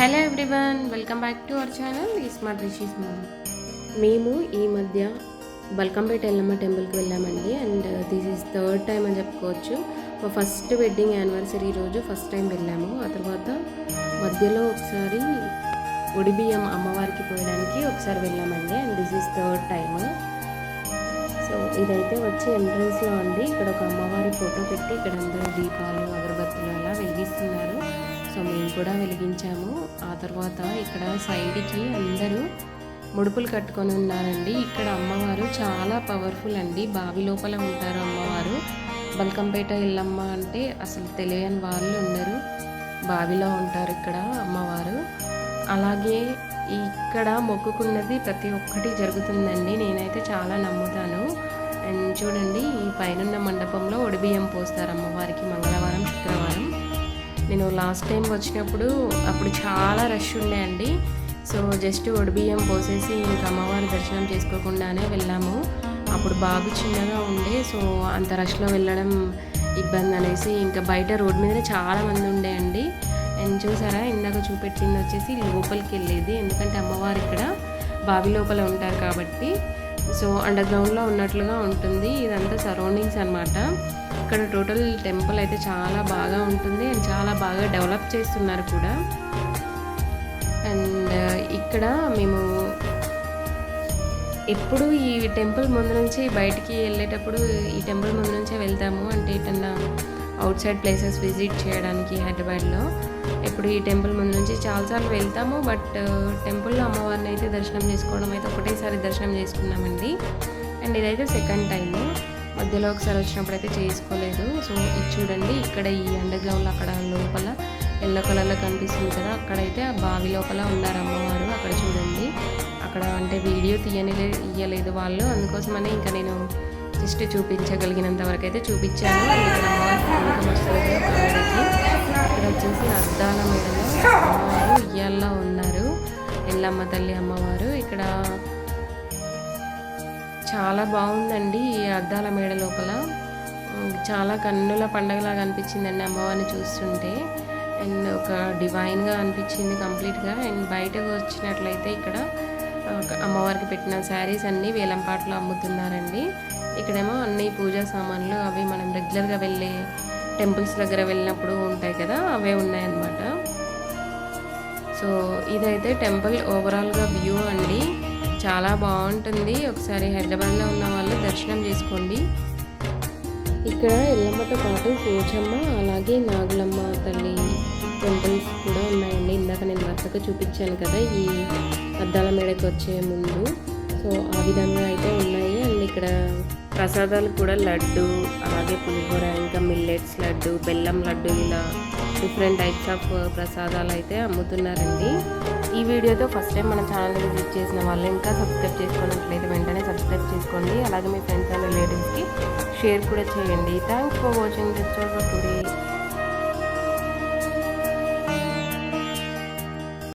Welcome back to our channel ఈ smart Rishi's mom మేము ఈ మధ్య బల్కంపేట ఎల్లమ్మ టెంపుల్కి వెళ్ళామండి and this is third time అని చెప్పుకోవచ్చు. మా ఫస్ట్ వెడ్డింగ్ యానివర్సరీ రోజు ఫస్ట్ టైం వెళ్ళాము. ఆ తర్వాత మధ్యలో ఒకసారి బియ్యం అమ్మవారికి పోయడానికి ఒకసారి వెళ్ళామండి and this is third time so ఇదైతే వచ్చి ఎంట్రన్స్లో ఉంది. ఇక్కడ ఒక అమ్మవారి ఫోటో పెట్టి ఇక్కడ అందరూ దీపాలు అగరబత్తులు అలా వెలిగిస్తున్నారు. మేము కూడా వెలిగించాము. ఆ తర్వాత ఇక్కడ సైడ్కి అందరూ ముడుపులు కట్టుకొని ఉన్నారండి. ఇక్కడ అమ్మవారు చాలా పవర్ఫుల్ అండి. బావి లోపల ఉంటారు అమ్మవారు. బల్కంపేట ఎల్లమ్మ అంటే అసలు తెలియని వాళ్ళు ఉండరు. బావిలో ఉంటారు ఇక్కడ అమ్మవారు. అలాగే ఇక్కడ మొక్కుకున్నది ప్రతి ఒక్కటి జరుగుతుందండి. నేనైతే చాలా నమ్ముతాను. అండ్ చూడండి ఈ పైనున్న మండపంలో ఒడిబియ్యం పోస్తారు అమ్మవారికి మంగళవారం శుక్రవారం. నేను లాస్ట్ టైం వచ్చినప్పుడు అప్పుడు చాలా రష్ ఉండే అండి. సో జస్ట్ ఒడిబియ్యం పోసేసి ఇంకా అమ్మవారి దర్శనం చేసుకోకుండానే వెళ్ళాము. అప్పుడు బాగా చిన్నగా ఉండే సో అంత రష్లో వెళ్ళడం ఇబ్బంది అనేసి ఇంకా బయట రోడ్ మీదనే చాలామంది ఉండే అండి. అండ్ చూసారా ఇందాక చూపెట్టింది వచ్చేసి లోపలికి వెళ్ళేది. ఎందుకంటే అమ్మవారు ఇక్కడ బావి లోపల ఉంటారు కాబట్టి. సో అండర్ గ్రౌండ్లో ఉన్నట్లుగా ఉంటుంది. ఇదంతా సరౌండింగ్స్ అన్నమాట. ఇక్కడ టోటల్ టెంపుల్ అయితే చాలా బాగా ఉంటుంది అండ్ చాలా బాగా డెవలప్ చేస్తున్నారు కూడా. అండ్ uh, ఇక్కడ మేము ఎప్పుడు ఈ టెంపుల్ ముందు నుంచి బయటికి వెళ్ళేటప్పుడు ఈ టెంపుల్ ముందు నుంచే వెళ్తాము. అంటే ఇటన్నా అవుట్ సైడ్ ప్లేసెస్ విజిట్ చేయడానికి హైదరాబాద్లో. ఇప్పుడు ఈ టెంపుల్ ముందు నుంచి చాలాసార్లు వెళ్తాము. బట్ uh, టెంపుల్లో అమ్మవారిని అయితే దర్శనం చేసుకోవడం అయితే ఒకటేసారి దర్శనం చేసుకున్నామండి. అండ్ ఇదైతే సెకండ్ టైము. మధ్యలో ఒకసారి వచ్చినప్పుడు అయితే చేసుకోలేదు. సో ఇది చూడండి ఇక్కడ ఈ అండర్ గ్రౌండ్లో అక్కడ లోపల ఎల్లో కలర్లో కనిపిస్తుంది కదా అక్కడైతే ఆ బావి లోపల ఉన్నారు అమ్మవారు. అక్కడ చూడండి. అక్కడ అంటే వీడియో తీయనిలే ఇయ్యలేదు వాళ్ళు. అందుకోసమనే ఇంకా నేను జస్ట్ చూపించగలిగినంత వరకు అయితే చూపించాను. ఇక్కడ వస్తుంది ఇక్కడ వచ్చేసి అద్దాల మేడలో అమ్మవారు ఇయ్యాల్లో ఉన్నారు. ఎల్లమ్మ తల్లి అమ్మవారు. ఇక్కడ చాలా బాగుందండి ఈ అద్దాల మేడ లోపల. చాలా కన్నుల పండగలాగా అనిపించిందండి అమ్మవారిని చూస్తుంటే. అండ్ ఒక డివైన్గా అనిపించింది కంప్లీట్గా. అండ్ బయటకు వచ్చినట్లయితే ఇక్కడ అమ్మవారికి పెట్టిన శారీస్ అన్నీ వేలంపాట్లో అమ్ముతున్నారండి. ఇక్కడేమో అన్ని పూజా సామాన్లు అవి మనం రెగ్యులర్గా వెళ్ళే టెంపుల్స్ దగ్గర వెళ్ళినప్పుడు ఉంటాయి కదా అవే ఉన్నాయన్నమాట. సో ఇదైతే టెంపుల్ ఓవరాల్గా వ్యూ అండి. చాలా బాగుంటుంది. ఒకసారి హైదరాబాద్లో ఉన్న వాళ్ళు దర్శనం చేసుకోండి. ఇక్కడ ఎల్లమ్మతో పాటు పోచమ్మ అలాగే నాగులమ్మ తల్లి టెంపుల్స్ కూడా ఉన్నాయండి. ఇందాక నేను వరుసగా చూపించాను కదా ఈ అద్దాల మేడకి వచ్చే ముందు. సో ఆ విధంగా అయితే ఉన్నాయి. అండ్ ఇక్కడ ప్రసాదాలు కూడా లడ్డు అలాగే పులిహోర ఇంకా మిల్లెట్స్ లడ్డు బెల్లం లడ్డు ఇలా డిఫరెంట్ టైప్స్ ఆఫ్ ప్రసాదాలు అయితే అమ్ముతున్నారండి. ఈ వీడియోతో ఫస్ట్ టైం మన ఛానల్ విజిట్ చేసిన వాళ్ళు ఇంకా సబ్స్క్రైబ్ చేసుకున్నట్లయితే వెంటనే సబ్స్క్రైబ్ చేసుకోండి. అలాగే మీ ఫ్రెండ్స్ అండ్ రిలేటివ్స్కి షేర్ కూడా చేయండి. Thanks for watching this today